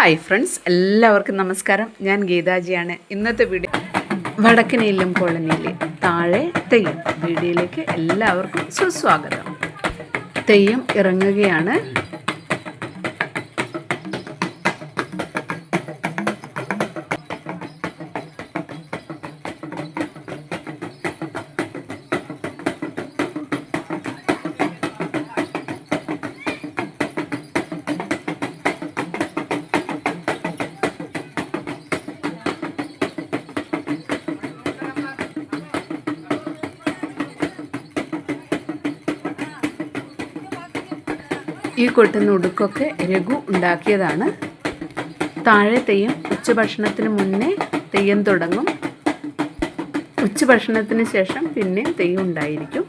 Hi friends എല്ലാവർക്കും നമസ്കാരം. ഞാൻ ഗീതാജിയാണ്. ഇന്നത്തെ വീഡിയോ വടക്കനയിലും കോളനിയിലെ താഴെ തെയ്യം വീഡിയോയിലേക്ക് എല്ലാവർക്കും സുസ്വാഗതം. തെയ്യം ഇറങ്ങുകയാണ്. ഈ കൊട്ടുന്ന ഉടുക്കൊക്കെ രഘു ഉണ്ടാക്കിയതാണ്. താഴെ തെയ്യം ഉച്ചഭക്ഷണത്തിന് മുന്നേ തെയ്യം തുടങ്ങും. ഉച്ചഭക്ഷണത്തിന് ശേഷം പിന്നെയും തെയ്യം ഉണ്ടായിരിക്കും.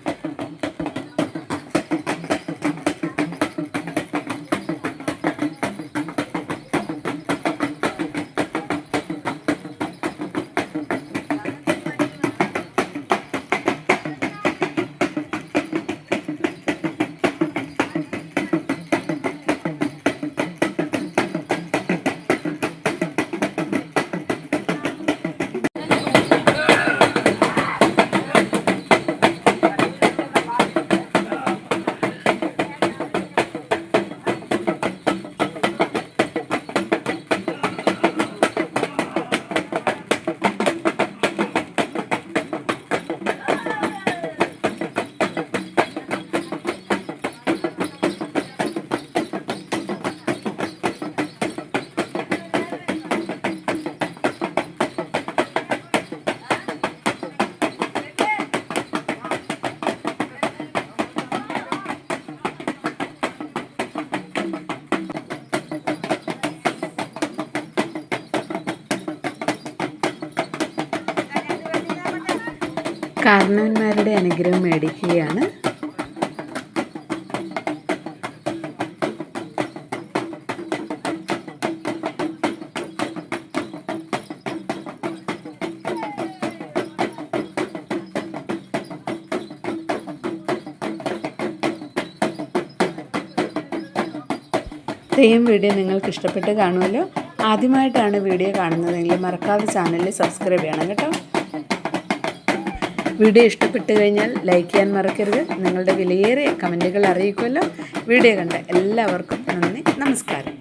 കാരണവന്മാരുടെ അനുഗ്രഹം മേടിക്കുകയാണ്. ഇത്രയും വീഡിയോ നിങ്ങൾക്ക് ഇഷ്ടപ്പെട്ട് കാണുമല്ലോ. ആദ്യമായിട്ടാണ് വീഡിയോ കാണുന്നതെങ്കിൽ മറക്കാതെ ചാനൽ സബ്സ്ക്രൈബ് ചെയ്യണം കേട്ടോ. വീഡിയോ ഇഷ്ടപ്പെട്ടു കഴിഞ്ഞാൽ ലൈക്ക് ചെയ്യാൻ മറക്കരുത് നിങ്ങളുടെ വിലയേറിയ കമന്റുകൾ അറിയിക്കുമല്ലോ വീഡിയോ കണ്ട എല്ലാവർക്കും നന്ദി നമസ്കാരം